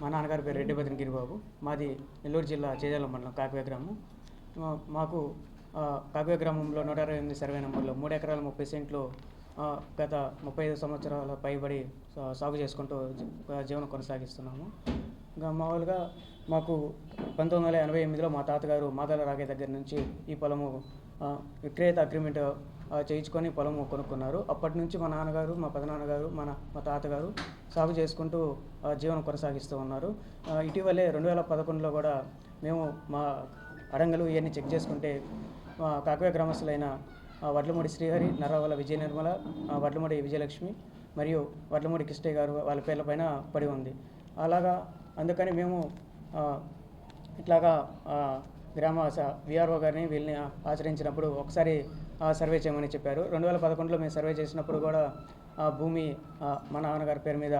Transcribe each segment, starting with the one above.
మా నాన్నగారి పేరు రెడ్డి గిరిబాబు. మాది నెల్లూరు జిల్లా చేజాల మండలం కాకవే గ్రామం. మాకు ఆ, కాకవే గ్రామంలో నూట అరవై ఎనిమిది సర్వే నెంబర్లో మూడు ఎకరాల ముప్పై సెంట్లు గత ముప్పై ఐదు సంవత్సరాల పైబడి సాగు చేసుకుంటూ జీవనం కొనసాగిస్తున్నాము. ఇంకా మామూలుగా మాకు పంతొమ్మిది వందల ఎనభై ఎనిమిదిలో మా తాతగారు మాదాల రాగే దగ్గర నుంచి ఈ పొలము విక్రేత అగ్రిమెంట్ చేయించుకొని పొలం కొనుక్కున్నారు. అప్పటి నుంచి మా నాన్నగారు మా పెదనాన్నగారు మన మా తాతగారు సాగు చేసుకుంటూ ఆ, జీవనం కొనసాగిస్తూ ఉన్నారు. ఇటీవలే రెండు వేల పదకొండులో కూడా మేము మా అడంగలు ఇవన్నీ చెక్ చేసుకుంటే మా కాకవే గ్రామస్తులైన వడ్లమూడి శ్రీహరి నర్రావల విజయ నిర్మల వడ్లమూడి విజయలక్ష్మి మరియు వడ్లమూడి కిష్టయ్య గారు వాళ్ళ పేర్లపైన పడి ఉంది. అలాగా అందుకని మేము ఇట్లాగా గ్రామ విఆర్ఓ గారిని వీళ్ళని ఆచరించినప్పుడు ఒకసారి సర్వే చేయమని చెప్పారు. రెండు వేల పదకొండులో మేము సర్వే చేసినప్పుడు కూడా ఆ భూమి మా నాన్నగారి పేరు మీద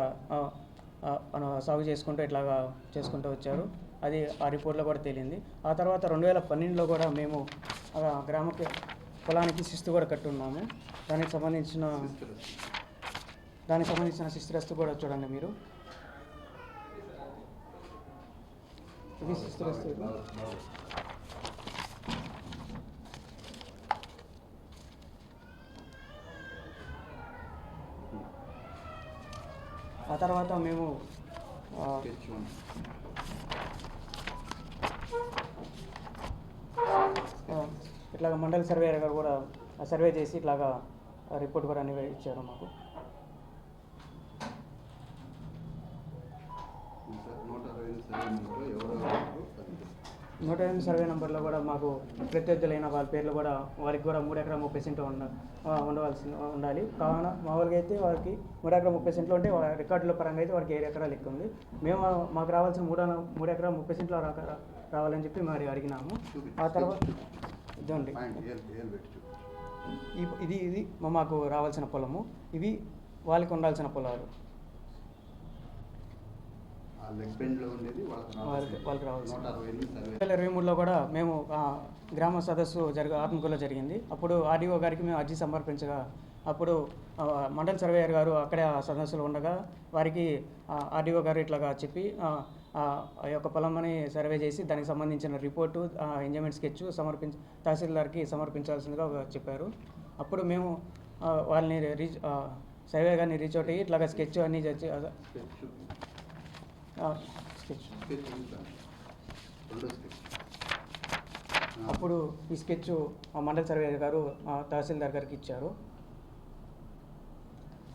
మనం సాగు చేసుకుంటూ ఇట్లాగా చేసుకుంటూ వచ్చారు. అది ఆ రిపోర్ట్లో కూడా తేలింది. ఆ తర్వాత రెండు వేల పన్నెండులో కూడా మేము ఆ, గ్రామకి పొలానికి శిస్తు కూడా కట్టున్నాము. దానికి సంబంధించిన దానికి సంబంధించిన శిస్తురస్తు కూడా చూడండి మీరు. ఇది శిస్తురస్తు ఆ తర్వాత మేము ఇట్లాగ మండల సర్వేయర్ గారు కూడా సర్వే చేసి ఇట్లాగా రిపోర్ట్ కూడా అన్ని ఇచ్చారు మాకు. నూట ఎనిమిది సర్వే నెంబర్లో కూడా మాకు ప్రత్యర్థులైన వాళ్ళ పేర్లు కూడా వారికి కూడా మూడు ఎకరా ముప్పై సెంట్లు ఉండ ఉండవలసి ఉండాలి. కావున మామూలుగా అయితే వారికి మూడు ఎకరా ముప్పై సెంట్లు ఉంటే వాళ్ళ రికార్డుల పరంగా అయితే వారికి ఏడు ఎకరాలు ఎక్కువ ఉంది. మేము మాకు రావాల్సిన మూడు మూడు ఎకరా ముప్పై సెంట్లు రావాలని చెప్పి మరి అడిగినాము. ఆ తర్వాత ఇదండి. ఇది ఇది మాకు రావాల్సిన పొలము. ఇవి వాళ్ళకి ఉండాల్సిన పొలాలు. వాళ్ళకి రావాల్సింది. ఇరవై మూడులో కూడా మేము గ్రామ సదస్సు జరగ ఆత్మకూరులో జరిగింది. అప్పుడు ఆర్డీఓ గారికి మేము అర్జీ సమర్పించగా అప్పుడు మండల సర్వేయర్ గారు అక్కడే ఆ సదస్సులో ఉండగా వారికి ఆర్డీఓ గారు ఇట్లాగా చెప్పి ఆ, యొక్క పొలమని సర్వే చేసి దానికి సంబంధించిన రిపోర్టు ఎంజాయ్మెంట్ స్కెచ్ సమర్పించ తహసీల్దార్కి సమర్పించాల్సిందిగా చెప్పారు. అప్పుడు మేము వాళ్ళని రీచ్ సర్వే గారిని రీచ్ అవుట్ అయ్యి ఇట్లాగా స్కెచ్ అన్నీ చేసి స్కెచ్ అప్పుడు ఈ స్కెచ్ మా మండల సర్వే గారు తహసీల్దార్ గారికి ఇచ్చారు.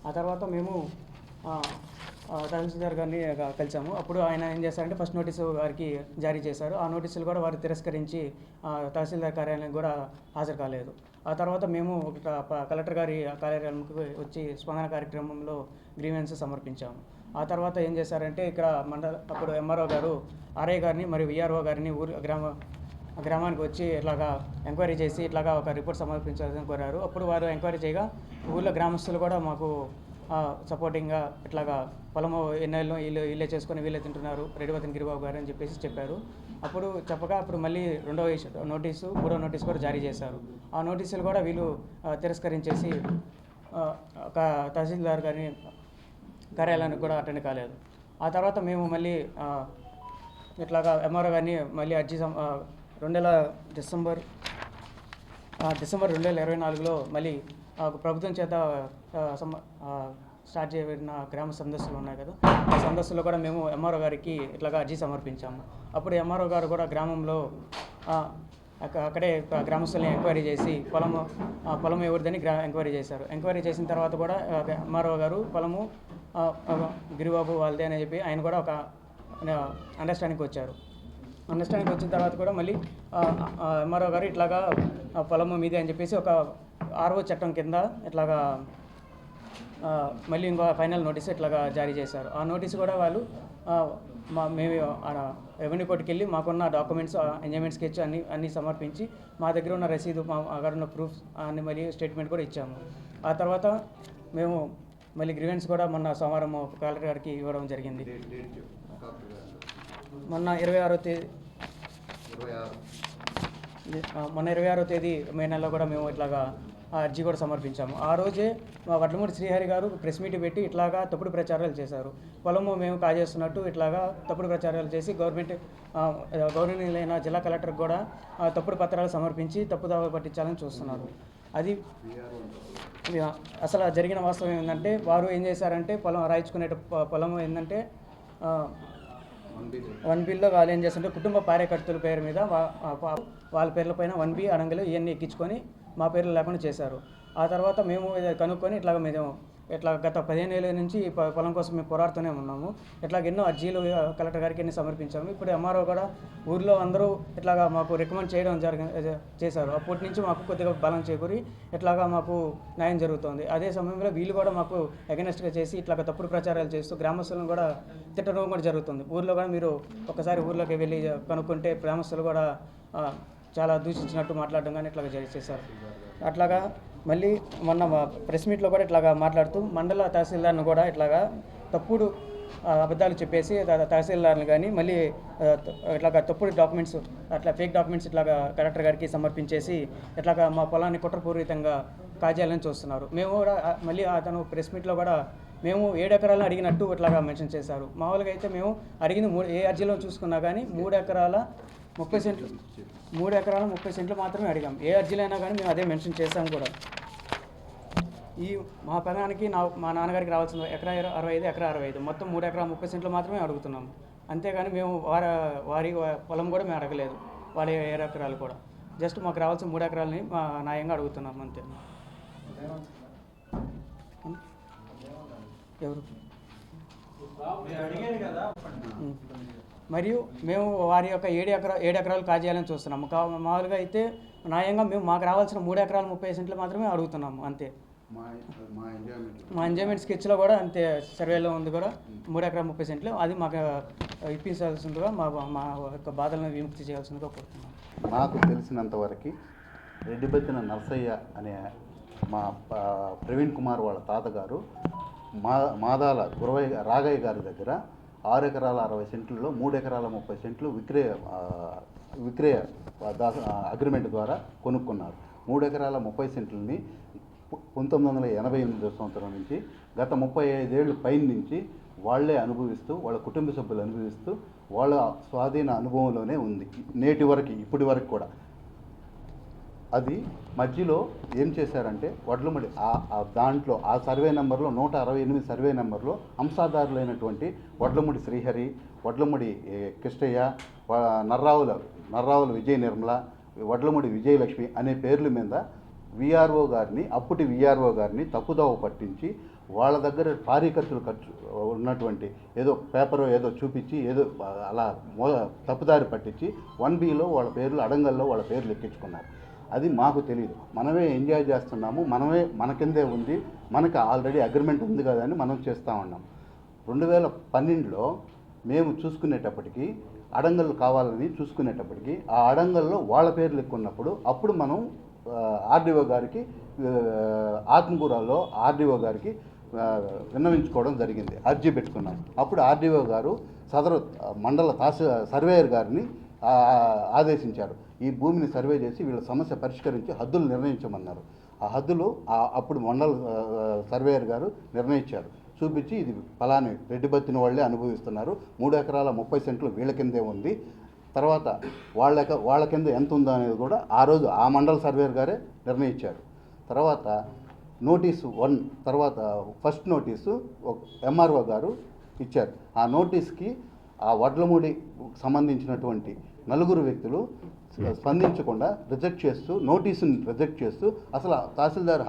ఆ తర్వాత మేము తహసీల్దార్ గారిని కలిసాము. అప్పుడు ఆయన ఏం చేశారంటే ఫస్ట్ నోటీసు వారికి జారీ చేశారు. ఆ నోటీసులు కూడా వారు తిరస్కరించి ఆ, తహసీల్దార్ కార్యాలయం కూడా హాజరు కాలేదు. ఆ తర్వాత మేము ఒక కలెక్టర్ గారి కార్యాలయంకి వచ్చి స్పందన కార్యక్రమంలో గ్రీవెన్స్ సమర్పించాము. ఆ తర్వాత ఏం చేశారంటే ఇక్కడ మండల అప్పుడు ఎంఆర్ఓ గారు ఆర్ఐ గారిని మరియు విఆర్ఓ గారిని ఊరు గ్రామ గ్రామానికి వచ్చి ఇట్లాగా ఎంక్వైరీ చేసి ఇట్లాగా ఒక రిపోర్ట్ సమర్పించాలని కోరారు. అప్పుడు వారు ఎంక్వైరీ చేయగా ఊళ్ళో గ్రామస్తులు కూడా మాకు సపోర్టింగ్గా ఇట్లాగా పొలము ఎన్నెళ్ళు వీళ్ళు వీళ్ళే చేసుకొని వీళ్ళే తింటున్నారు రెడ్డివతన్ గిరిబాబు గారు అని చెప్పేసి చెప్పారు. అప్పుడు చెప్పగా అప్పుడు మళ్ళీ రెండో నోటీసు మూడో నోటీసు కూడా జారీ చేశారు. ఆ నోటీసులు కూడా వీళ్ళు తిరస్కరించేసి ఒక తహసీల్దార్ గారిని కార్యాలయానికి కూడా అటెండ్ కాలేదు. ఆ తర్వాత మేము మళ్ళీ ఇట్లాగా ఎంఆర్ఓ గారిని మళ్ళీ అర్జీ సం- రెండు వేల డిసెంబర్ డిసెంబర్ రెండు వేల ఇరవై నాలుగులో మళ్ళీ ప్రభుత్వం చేత స్టార్ట్ చేయబడిన గ్రామ సందస్సులు ఉన్నాయి కదా ఆ సందస్సులో కూడా మేము ఎంఆర్ఓ గారికి ఇట్లాగా అర్జీ సమర్పించాము. అప్పుడు ఎంఆర్ఓ గారు కూడా గ్రామంలో అక్కడే ప- గ్రామస్తుల్ని ఎంక్వైరీ చేసి పొలము పొలం ఎవరిదని గ్రా ఎంక్వైరీ చేశారు. ఎంక్వైరీ చేసిన తర్వాత కూడా ఎంఆర్ఓ గారు పొలము గిరిబాబు వాళ్ళదే అని చెప్పి ఆయన కూడా ఒక అండర్స్టాండింగ్కి వచ్చారు. అండర్స్టాండింగ్ వచ్చిన తర్వాత కూడా మళ్ళీ ఎంఆర్ఓ గారు ఇట్లాగా పొలము మీదే అని చెప్పేసి ఒక ఆర్ఓ చట్టం కింద ఇట్లాగా మళ్ళీ ఇంకో ఫైనల్ నోటీస్ ఇట్లాగా జారీ చేశారు. ఆ నోటీస్ కూడా వాళ్ళు మా మేము రెవెన్యూ కోర్టుకి వెళ్ళి మాకున్న డాక్యుమెంట్స్ ఎంజాయ్మెంట్ స్కెచ్ అన్ని అన్నీ సమర్పించి మా దగ్గర ఉన్న రసీదు మా అక్కడ ఉన్న ప్రూఫ్స్ అన్ని మళ్ళీ స్టేట్మెంట్ కూడా ఇచ్చాము. ఆ తర్వాత మేము మళ్ళీ గ్రీవెన్స్ కూడా మొన్న సోమవారం కలెక్టర్ గారికి ఇవ్వడం జరిగింది. మొన్న ఇరవై ఆరో తేదీ మొన్న ఇరవై ఆరో తేదీ మే నెలలో కూడా మేము ఇట్లాగా ఆ అర్జీ కూడా సమర్పించాము. ఆ రోజే మా వడ్లమూడి శ్రీహరి గారు ప్రెస్ మీట్ పెట్టి ఇట్లాగా తప్పుడు ప్రచారాలు చేశారు. పొలము మేము కాజేస్తున్నట్టు ఇట్లాగా తప్పుడు ప్రచారాలు చేసి గవర్నమెంట్ ఆ, గౌరవనీయులైన జిల్లా కలెక్టర్కి కూడా తప్పుడు పత్రాలు సమర్పించి తప్పుదావ పట్టించాలని చూస్తున్నారు. అది అసలు జరిగిన వాస్తవం ఏంటంటే వారు ఏం చేశారంటే పొలం రాయించుకునే పొలం ఏంటంటే వన్ బిల్లో వాళ్ళు ఏం చేస్తుంటే కుటుంబ కార్యకర్తల పేరు మీద వా- వాళ్ళ పేర్ల పైన వన్ బి అడంగలు ఇవన్నీ ఎక్కించుకొని మా పేర్లు లేకుండా చేశారు. ఆ తర్వాత మేము కనుక్కొని ఇట్లాగ మేము ఇట్లా గత పదిహేను ఏళ్ళ నుంచి పొలం కోసం మేము పోరాడుతూనే ఉన్నాము. ఇట్లా ఎన్నో అర్జీలు కలెక్టర్ గారికి ఎన్ని సమర్పించాము. ఇప్పుడు ఎంఆర్ఓ కూడా ఊర్లో అందరూ ఇట్లాగా మాకు రికమెండ్ చేయడం జరిగి చేశారు. అప్పటి నుంచి మాకు కొద్దిగా బలం చేకూరి ఇట్లాగా మాకు న్యాయం జరుగుతోంది. అదే సమయంలో వీళ్ళు కూడా మాకు అగెనెస్ట్గా చేసి ఇట్లాగ తప్పుడు ప్రచారాలు చేస్తూ గ్రామస్తులను కూడా తిట్టడం కూడా జరుగుతుంది. ఊర్లో కూడా మీరు ఒకసారి ఊర్లోకి వెళ్ళి కనుక్కుంటే గ్రామస్తులు కూడా చాలా దూషించినట్టు మాట్లాడడం కానీ ఇట్లాగ చేశారు. అట్లాగా మళ్ళీ మొన్న ప్రెస్ మీట్లో కూడా ఇట్లాగా మాట్లాడుతూ మండల తహసీల్దార్ని కూడా ఇట్లాగా తప్పుడు అబద్ధాలు చెప్పేసి తహసీల్దార్ని కానీ మళ్ళీ ఇట్లాగా తప్పుడు డాక్యుమెంట్స్ అట్లా ఫేక్ డాక్యుమెంట్స్ ఇట్లాగా కలెక్టర్ గారికి సమర్పించేసి ఇట్లాగా మా పొలాన్ని కుట్రపూరితంగా కాజేయాలని చూస్తున్నారు. మేము కూడా మళ్ళీ అతను ప్రెస్ మీట్లో కూడా మేము ఏడు ఎకరాలను అడిగినట్టు ఇట్లాగా మెన్షన్ చేశారు. మామూలుగా అయితే మేము అడిగిన మూడు ఏ అర్జీలో చూసుకున్నా కానీ మూడు ఎకరాల ముప్పై సెంట్లు. మూడు ఎకరాల ముప్పై సెంట్లు మాత్రమే అడిగాం. ఏ అర్జీలో అయినా కానీ మేము అదే మెన్షన్ చేసాం కూడా. ఈ మా పొలానికి నా మా నాన్నగారికి రావాల్సిన ఎకరా అరవై ఐదు ఎకరా అరవై ఐదు. మొత్తం మూడు ఎకరా ముప్పై సెంట్లు మాత్రమే అడుగుతున్నాము అంతేగాని మేము వారి వారి పొలం కూడా మేము అడగలేదు. వాళ్ళ ఏడు ఎకరాలు కూడా. జస్ట్ మాకు రావాల్సిన మూడు ఎకరాలని మా న్యాయంగా అడుగుతున్నాము అంతే. ఎవరు? ఉం. మరియు మేము వారి యొక్క ఏడు ఎకరా ఏడు ఎకరాలు కాజేయాలని చూస్తున్నాము. కా మామూలుగా అయితే న్యాయంగా మేము మాకు రావాల్సిన మూడు ఎకరాలు ముప్పై సెంట్లు మాత్రమే అడుగుతున్నాము అంతే. మా మా ఎంజాయ్మెంట్ మా ఎంజాయ్మెంట్ స్కెచ్లో కూడా అంతే సర్వేలో ఉంది కూడా మూడు ఎకరా ముప్పై సెంట్లు. అది మాకు ఇప్పించాల్సిందిగా మా మా యొక్క బాధలను విముక్తి చేయాల్సిందిగా కోరుతున్నాం నాకు తెలిసినంత వరకు రెడ్డిబెత్తిన నరసయ్య అనే మా ప్రవీణ్ కుమార్ వాళ్ళ తాతగారు మా మాదాల గురవయ్య రాగయ్య గారి దగ్గర ఆరు ఎకరాల అరవై సెంట్లలో మూడు ఎకరాల ముప్పై సెంట్లు విక్రయ విక్రయ దా అగ్రిమెంట్ ద్వారా కొనుక్కున్నారు. మూడు ఎకరాల ముప్పై సెంట్లని పంతొమ్మిది వందల ఎనభై ఎనిమిదో సంవత్సరం నుంచి గత ముప్పై ఐదేళ్ళు పైన నుంచి వాళ్ళే అనుభవిస్తూ వాళ్ళ కుటుంబ సభ్యులు అనుభవిస్తూ వాళ్ళ స్వాధీన అనుభవంలోనే ఉంది. నేటి వరకు ఇప్పటి వరకు కూడా. అది మధ్యలో ఏం చేశారంటే వడ్లముడి ఆ దాంట్లో ఆ సర్వే నెంబర్లో నూట అరవై ఎనిమిది సర్వే నెంబర్లో అంశాదారులైనటువంటి వడ్లముడి శ్రీహరి వడ్లముడి కృష్ణయ్య నర్రావుల నర్రావుల విజయ నిర్మల వడ్లముడి విజయలక్ష్మి అనే పేర్ల మీద విఆర్ఓ గారిని అప్పటి విఆర్ఓ గారిని తప్పుదోవ పట్టించి వాళ్ళ దగ్గర కార్యకర్తలు ఖర్చు ఉన్నటువంటి ఏదో పేపర్ ఏదో చూపించి ఏదో అలా మో తప్పుదారి పట్టించి వన్ బిలో వాళ్ళ పేర్లు అడంగల్లో వాళ్ళ పేర్లు ఎక్కించుకున్నారు. అది మాకు తెలియదు మనమే ఎంజాయ్ చేస్తున్నాము మనమే మన కిందే ఉంది మనకు ఆల్రెడీ అగ్రిమెంట్ ఉంది కదా అని మనం చేస్తూ ఉన్నాం. రెండు వేల పన్నెండులో మేము చూసుకునేటప్పటికి అడంగల్ కావాలని చూసుకునేటప్పటికి ఆ అడంగల్లో వాళ్ళ పేర్లు ఎక్కున్నప్పుడు అప్పుడు మనం ఆర్డీఓ గారికి ఆత్మకూరలో ఆర్డీఓ గారికి విన్నవించుకోవడం జరిగింది. అర్జీ పెట్టుకున్నాం. అప్పుడు ఆర్డీఓ గారు సదరు మండల తహసీ సర్వేయర్ గారిని ఆదేశించారు. ఈ భూమిని సర్వే చేసి వీళ్ళ సమస్య పరిష్కరించి హద్దులు నిర్ణయించమన్నారు. ఆ హద్దులు అప్పుడు మండల సర్వేయర్ గారు నిర్ణయించారు. చూపించి ఇది ఫలాని రెడ్డిబత్తిన వాళ్ళే అనుభవిస్తున్నారు. మూడు ఎకరాల ముప్పై సెంట్లు వీళ్ళ కిందే ఉంది. తర్వాత వాళ్ళ వాళ్ళ కింద ఎంత ఉందో అనేది కూడా ఆ రోజు ఆ మండల సర్వేయర్ గారే నిర్ణయించారు. తర్వాత నోటీసు వన్ తర్వాత ఫస్ట్ నోటీసు ఎంఆర్ఓ గారు ఇచ్చారు. ఆ నోటీస్కి ఆ వడ్లమూడి సంబంధించినటువంటి నలుగురు వ్యక్తులు స్పందించకుండా రిజెక్ట్ చేస్తూ నోటీసుని రిజెక్ట్ చేస్తూ అసలు తహసీల్దార్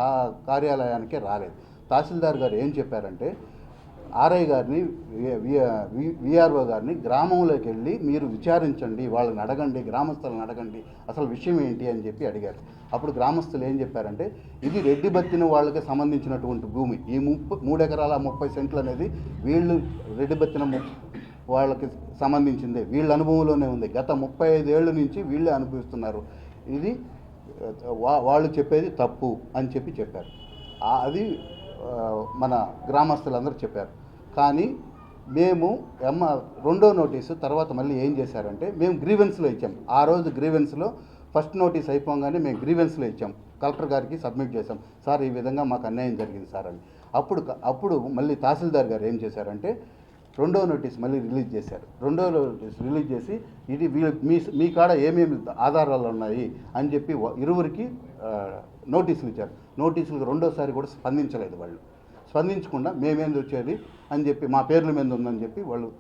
కార్యాలయానికే రాలేదు. తహసీల్దార్ గారు ఏం చెప్పారంటే ఆర్ఐ గారిని విఆర్ఓ గారిని గ్రామంలోకి వెళ్ళి మీరు విచారించండి వాళ్ళని అడగండి గ్రామస్తులను అడగండి అసలు విషయం ఏంటి అని చెప్పి అడిగారు. అప్పుడు గ్రామస్తులు ఏం చెప్పారంటే ఇది రెడ్డి బత్తిన వాళ్ళకి సంబంధించినటువంటి భూమి. ఈ ముప్పై మూడు ఎకరాల ముప్పై సెంట్లు అనేది వీళ్ళు రెడ్డి బత్తిన వాళ్ళకి సంబంధించిందే. వీళ్ళ అనుభవంలోనే ఉంది. గత ముప్పై ఐదేళ్ళ నుంచి వీళ్ళే అనుభవిస్తున్నారు. ఇది వా- వాళ్ళు చెప్పేది తప్పు అని చెప్పి చెప్పారు. అది మన గ్రామస్తులందరూ చెప్పారు. కానీ మేము ఎమ్మ రెండో నోటీసు తర్వాత మళ్ళీ ఏం చేశారంటే మేము గ్రీవెన్స్లో ఇచ్చాం. ఆ రోజు గ్రీవెన్స్లో ఫస్ట్ నోటీస్ అయిపోగానే మేము గ్రీవెన్స్లో ఇచ్చాం. కలెక్టర్ గారికి సబ్మిట్ చేశాం. సార్ ఈ విధంగా మాకు అన్యాయం జరిగింది సార్ అని. అప్పుడు అప్పుడు మళ్ళీ తహసీల్దార్ గారు ఏం చేశారంటే రెండో నోటీస్ మళ్ళీ రిలీజ్ చేశారు. రెండో నోటీస్ రిలీజ్ చేసి ఇది మీ మీ కాడ ఏమేమి ఆధారాలు ఉన్నాయి అని చెప్పి ఇరువురికి నోటీసులు ఇచ్చారు. నోటీసులు రెండోసారి కూడా స్పందించలేదు వాళ్ళు. స్పందించకుండా మేమేంది వచ్చేది అని చెప్పి మా పేర్ల మీద ఉందని చెప్పి వాళ్ళు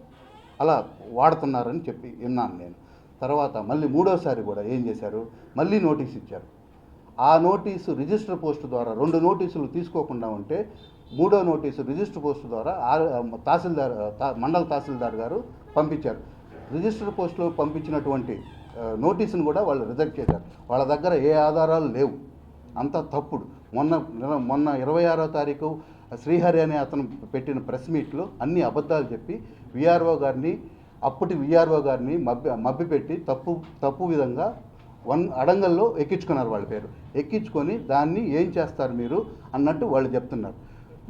అలా వాడుతున్నారని చెప్పి విన్నాను నేను. తర్వాత మళ్ళీ మూడోసారి కూడా ఏం చేశారు? మళ్ళీ నోటీస్ ఇచ్చారు. ఆ నోటీసు రిజిస్టర్ పోస్ట్ ద్వారా రెండు నోటీసులు తీసుకోకుండా ఉంటే మూడో నోటీసు రిజిస్టర్ పోస్టు ద్వారా తహసీల్దార్ మండల తహసీల్దార్ గారు పంపించారు. రిజిస్టర్ పోస్టులో పంపించినటువంటి నోటీసును కూడా వాళ్ళు రిజెక్ట్ చేశారు. వాళ్ళ దగ్గర ఏ ఆధారాలు లేవు. అంతా తప్పుడు. మొన్న మొన్న ఇరవై ఆరో తారీఖు శ్రీహరి అనే అతను పెట్టిన ప్రెస్ మీట్లో అన్ని అబద్ధాలు చెప్పి విఆర్ఓ గారిని అప్పటి విఆర్ఓ గారిని మభ్య మభ్యపెట్టి తప్పు తప్పు విధంగా వన్ అడంగల్లో ఎక్కించుకున్నారు వాళ్ళ పేరు. ఎక్కించుకొని దాన్ని ఏం చేస్తారు మీరు అన్నట్టు వాళ్ళు చెప్తున్నారు.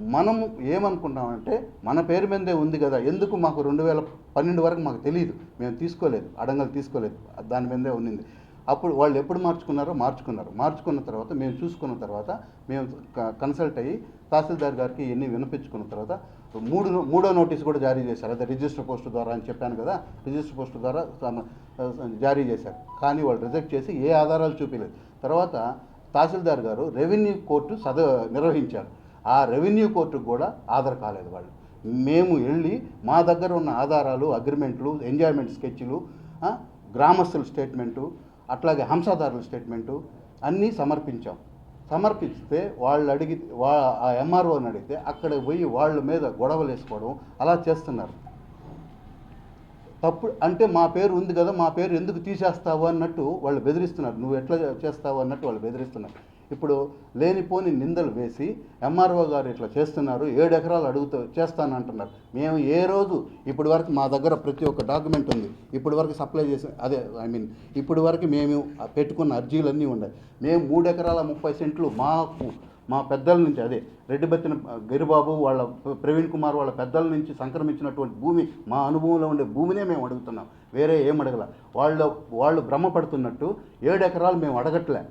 మనం ఏమనుకుంటామంటే మన పేరు మీదే ఉంది కదా ఎందుకు మాకు రెండు వేల పన్నెండు వరకు మాకు తెలియదు మేము తీసుకోలేదు అడంగలు తీసుకోలేదు దాని మీదే ఉన్నింది. అప్పుడు వాళ్ళు ఎప్పుడు మార్చుకున్నారో మార్చుకున్నారు. మార్చుకున్న తర్వాత మేము చూసుకున్న తర్వాత మేము క- కన్సల్ట్ అయ్యి తహసీల్దార్ గారికి ఇవన్నీ వినిపించుకున్న తర్వాత మూడు మూడో నోటీస్ కూడా జారీ చేశారు. అదే రిజిస్టర్ పోస్ట్ ద్వారా అని చెప్పాను కదా రిజిస్టర్ పోస్ట్ ద్వారా జారీ చేశారు. కానీ వాళ్ళు రిజెక్ట్ చేసి ఏ ఆధారాలు చూపించలేదు. తర్వాత తహసీల్దార్ గారు రెవెన్యూ కోర్టు సద నిర్వహించారు. ఆ రెవెన్యూ కోర్టుకు కూడా ఆధార్ కాలేదు వాళ్ళు. మేము వెళ్ళి మా దగ్గర ఉన్న ఆధారాలు అగ్రిమెంట్లు ఎంజాయ్మెంట్ స్కెచ్లు గ్రామస్తుల స్టేట్మెంటు అట్లాగే హంసాదారుల స్టేట్మెంటు అన్నీ సమర్పించాం. సమర్పిస్తే వాళ్ళు అడిగి వా ఆ ఎంఆర్ఓని అడిగితే అక్కడ పోయి వాళ్ళ మీద గొడవలు వేసుకోవడం అలా చేస్తున్నారు. తప్పు అంటే మా పేరు ఉంది కదా మా పేరు ఎందుకు తీసేస్తావు అన్నట్టు వాళ్ళు బెదిరిస్తున్నారు. నువ్వు ఎట్లా చేస్తావు అన్నట్టు వాళ్ళు బెదిరిస్తున్నారు. ఇప్పుడు లేనిపోని నిందలు వేసి ఎంఆర్ఓ గారు ఇట్లా చేస్తున్నారు ఏడు ఎకరాలు అడుగుతూ చేస్తాను అంటున్నారు మేము ఏ రోజు ఇప్పటి వరకు మా దగ్గర ప్రతి ఒక్క డాక్యుమెంట్ ఉంది. ఇప్పటి వరకు సప్లై చేసి అదే ఐ మీన్ ఇప్పటి వరకు మేము పెట్టుకున్న అర్జీలన్నీ ఉన్నాయి మేము మూడు ఎకరాల ముప్పై సెంట్లు మాకు మా పెద్దల నుంచి అదే రెడ్డిబెత్తిన గిరిబాబు వాళ్ళ ప్రవీణ్ కుమార్ వాళ్ళ పెద్దల నుంచి సంక్రమించినటువంటి భూమి మా అనుభవంలో ఉండే భూమినే మేము అడుగుతున్నాం. వేరే ఏం అడగల. వాళ్ళు వాళ్ళు భ్రమపడుతున్నట్టు ఏడు ఎకరాలు మేము అడగట్లే.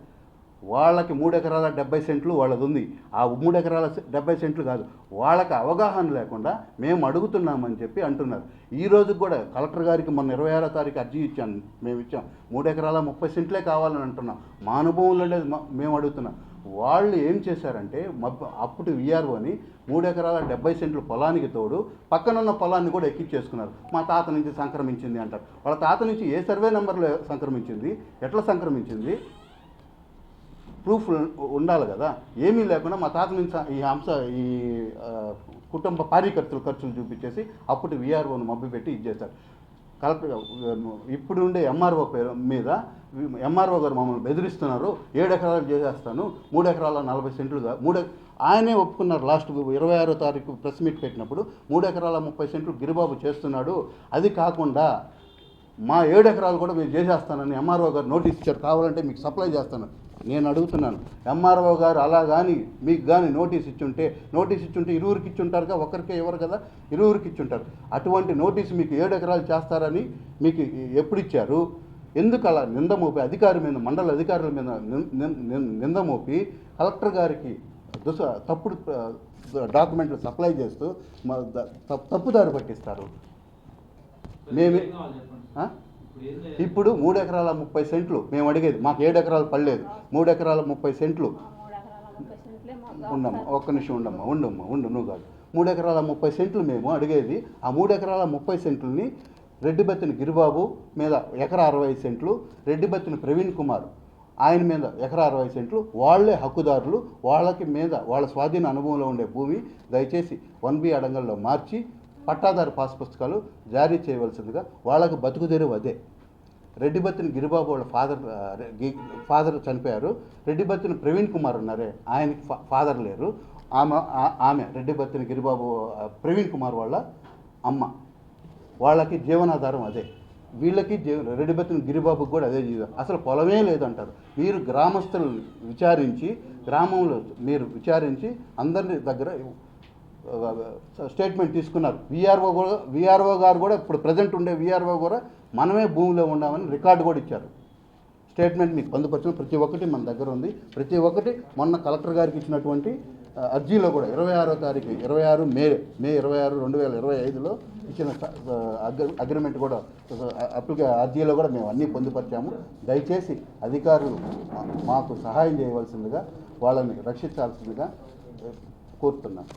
వాళ్ళకి మూడు ఎకరాల డెబ్బై సెంట్లు వాళ్ళది ఉంది. ఆ మూడు ఎకరాల డెబ్బై సెంట్లు కాదు. వాళ్ళకి అవగాహన లేకుండా మేము అడుగుతున్నామని చెప్పి అంటున్నారు. ఈ రోజు కూడా కలెక్టర్ గారికి మొన్న ఇరవై ఆరో తారీఖు అర్జీ ఇచ్చాను. మేము ఇచ్చాం. మూడు ఎకరాల ముప్పై సెంట్లే కావాలని అంటున్నాం. మా అనుభవంలో లేదు. మేము అడుగుతున్నాం. వాళ్ళు ఏం చేశారంటే అప్పుడు విఆర్ఓని మూడు ఎకరాల డెబ్బై సెంట్లు పొలానికి తోడు పక్కనున్న పొలాన్ని కూడా ఎక్కించేసుకున్నారు మా తాత నుంచి సంక్రమించింది అంటారు. వాళ్ళ తాత నుంచి ఏ సర్వే నెంబర్లో సంక్రమించింది? ఎట్లా సంక్రమించింది? ప్రూఫ్ ఉండాలి కదా. ఏమీ లేకుండా మా తాత నుంచి ఈ అంశ ఈ కుటుంబ కార్యకర్తలు ఖర్చులు చూపించేసి అప్పుడు విఆర్ఓను మబ్బిపెట్టి ఇచ్చేశారు. కలెక్టర్ ఇప్పుడు ఉండే ఎంఆర్ఓ పేరు మీద ఎంఆర్ఓ గారు మమ్మల్ని బెదిరిస్తున్నారు. ఏడు ఎకరాలు చేసేస్తాను మూడు ఎకరాల నలభై సెంట్లుగా మూడు ఆయనే ఒప్పుకున్నారు లాస్ట్ ఇరవై ఆరో తారీఖు ప్రెస్ మీట్ పెట్టినప్పుడు. మూడు ఎకరాల ముప్పై సెంట్లు గిరిబాబు చేస్తున్నాడు. అది కాకుండా మా ఏడు ఎకరాలు కూడా మేము చేసేస్తానని ఎంఆర్ఓ గారు నోటీస్ ఇచ్చారు. కావాలంటే మీకు సప్లై చేస్తాను. నేను అడుగుతున్నాను. ఎంఆర్ఓ గారు అలా కానీ మీకు కానీ నోటీస్ ఇచ్చుంటే నోటీస్ ఇచ్చుంటే ఇరువురికి ఇచ్చుంటారుగా? ఒకరికే ఎవరు కదా? ఇరువురికి ఇచ్చుంటారు. అటువంటి నోటీస్ మీకు ఏడు ఎకరాలు చేస్తారని మీకు ఎప్పుడు ఇచ్చారు? ఎందుకు అలా నింద మోపి అధికారి మీద మండల అధికారుల మీద నిం- నిం- నిం- నింద మోపి కలెక్టర్ గారికి దుస తప్పుడు డాక్యుమెంట్లు సప్లై చేస్తూ తప్పుదారి పట్టిస్తారు. మేమే? ఇప్పుడు మూడు ఎకరాల ముప్పై సెంట్లు మేము అడిగేది మాకు ఏడు ఎకరాలు పడలేదు మూడు ఎకరాల ముప్పై సెంట్లు. ఉండమ్మా ఒక్క నిమిషం ఉండమ్మా ఉండమ్మా ఉండు నువ్వు కాదు. మూడు ఎకరాల ముప్పై సెంట్లు మేము అడిగేది ఆ మూడు ఎకరాల ముప్పై సెంట్లని రెడ్డిబత్తిని గిరిబాబు మీద ఎకరా అరవై సెంట్లు రెడ్డిబత్తిని ప్రవీణ్ కుమార్ ఆయన మీద ఎకరా అరవై సెంట్లు వాళ్ళే హక్కుదారులు వాళ్ళకి మీద వాళ్ళ స్వాధీన అనుభవంలో ఉండే భూమి దయచేసి వన్ బి అడంగల్లో మార్చి పట్టాదారు పాస్ పుస్తకాలు జారీ చేయవలసిందిగా వాళ్ళకు బతుకు తెరువు అదే. రెడ్డిబత్తిన గిరిబాబు వాళ్ళ ఫాదర్ ఫాదర్ చనిపోయారు. రెడ్డిబత్తిన ప్రవీణ్ కుమార్ ఉన్నారే ఆయనకి ఫా- ఫాదర్ లేరు. ఆమె ఆ- ఆమె రెడ్డిబత్తిన గిరిబాబు ప్రవీణ్ కుమార్ వాళ్ళ అమ్మ. వాళ్ళకి జీవనాధారం అదే. వీళ్ళకి జీవ రెడ్డిబత్తిన గిరిబాబుకి కూడా అదే జీవితం. అసలు పొలమే లేదంటారు. మీరు గ్రామస్తులను విచారించి గ్రామంలో మీరు విచారించి అందరి దగ్గర స్టేట్మెంట్ తీసుకున్నారు. విఆర్ఓ కూడా విఆర్ఓ గారు కూడా ఇప్పుడు ప్రజెంట్ ఉండే విఆర్ఓ కూడా మనమే భూమిలో ఉన్నామని రికార్డు కూడా ఇచ్చారు. స్టేట్మెంట్ మీకు పొందుపరిచిన ప్రతి ఒక్కటి మన దగ్గర ఉంది. ప్రతి ఒక్కటి మొన్న కలెక్టర్ గారికి ఇచ్చినటువంటి అర్జీలో కూడా ఇరవై ఆరో తారీఖు ఇరవై ఆరు మే మే ఇరవై ఆరు రెండు వేల ఇరవై ఐదులో ఇచ్చిన అగ్రిమెంట్ కూడా అప్లికే అర్జీలో కూడా మేము అన్నీ పొందుపరిచాము. దయచేసి అధికారులు మాకు సహాయం చేయవలసిందిగా వాళ్ళని రక్షించాల్సిందిగా కోరుతున్నాను